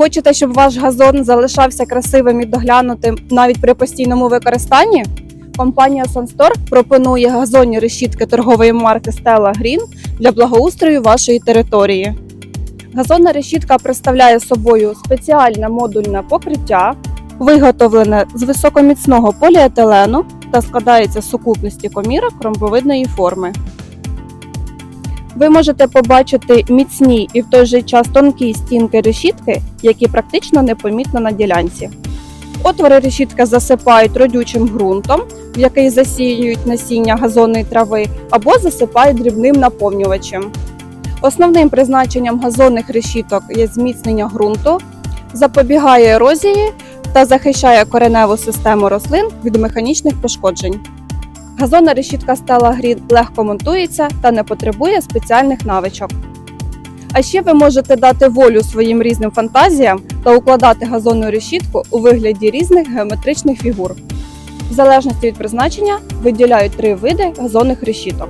Хочете, щоб ваш газон залишався красивим і доглянутим навіть при постійному використанні? Компанія Sunstore пропонує газонні решітки торгової марки Stella Green для благоустрою вашої території. Газонна решітка представляє собою спеціальне модульне покриття, виготовлене з високоміцного поліетилену та складається з сукупності комірок ромбовидної форми. Ви можете побачити міцні і в той же час тонкі стінки решітки, які практично непомітно на ділянці. Отвори решітки засипають родючим ґрунтом, в який засіюють насіння газонної трави, або засипають дрібним наповнювачем. Основним призначенням газонних решіток є зміцнення ґрунту, запобігає ерозії та захищає кореневу систему рослин від механічних пошкоджень. Газонна решітка Stella Green легко монтується та не потребує спеціальних навичок. А ще ви можете дати волю своїм різним фантазіям та укладати газонну решітку у вигляді різних геометричних фігур. В залежності від призначення виділяють три види газонних решіток.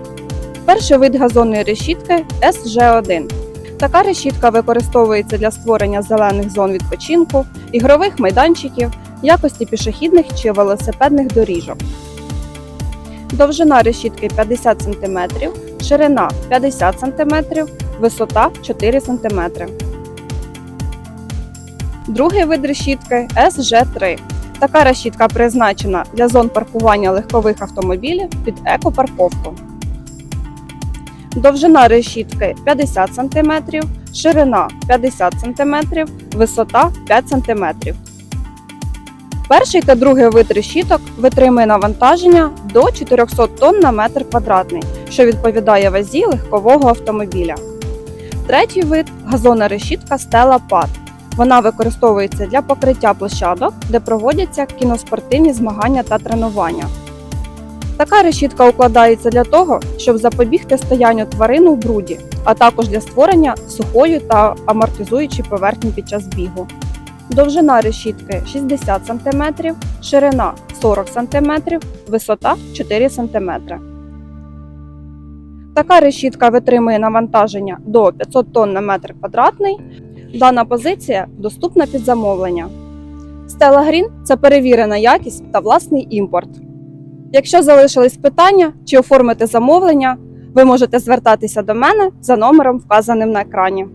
Перший вид газонної решітки SG1. Така решітка використовується для створення зелених зон відпочинку, ігрових майданчиків, якості пішохідних чи велосипедних доріжок. Довжина решітки 50 см, ширина 50 см, висота 4 см. Другий вид решітки SG3. Така решітка призначена для зон паркування легкових автомобілів під екопарковку. Довжина решітки 50 см, ширина 50 см, висота 5 см. Перший та другий вид решіток витримує навантаження до 400 тонн на метр квадратний, що відповідає вазі легкового автомобіля. Третій вид газонна решітка Stella Pad. Вона використовується для покриття площадок, де проводяться кіноспортивні змагання та тренування. Така решітка укладається для того, щоб запобігти стоянню тварин у бруді, а також для створення сухої та амортизуючої поверхні під час бігу. Довжина решітки 60 см, ширина 40 см, висота 4 см. Така решітка витримує навантаження до 500 тонн на метр квадратний. Дана позиція доступна під замовлення. Stella Green – це перевірена якість та власний імпорт. Якщо залишились питання чи оформити замовлення, ви можете звертатися до мене за номером, вказаним на екрані.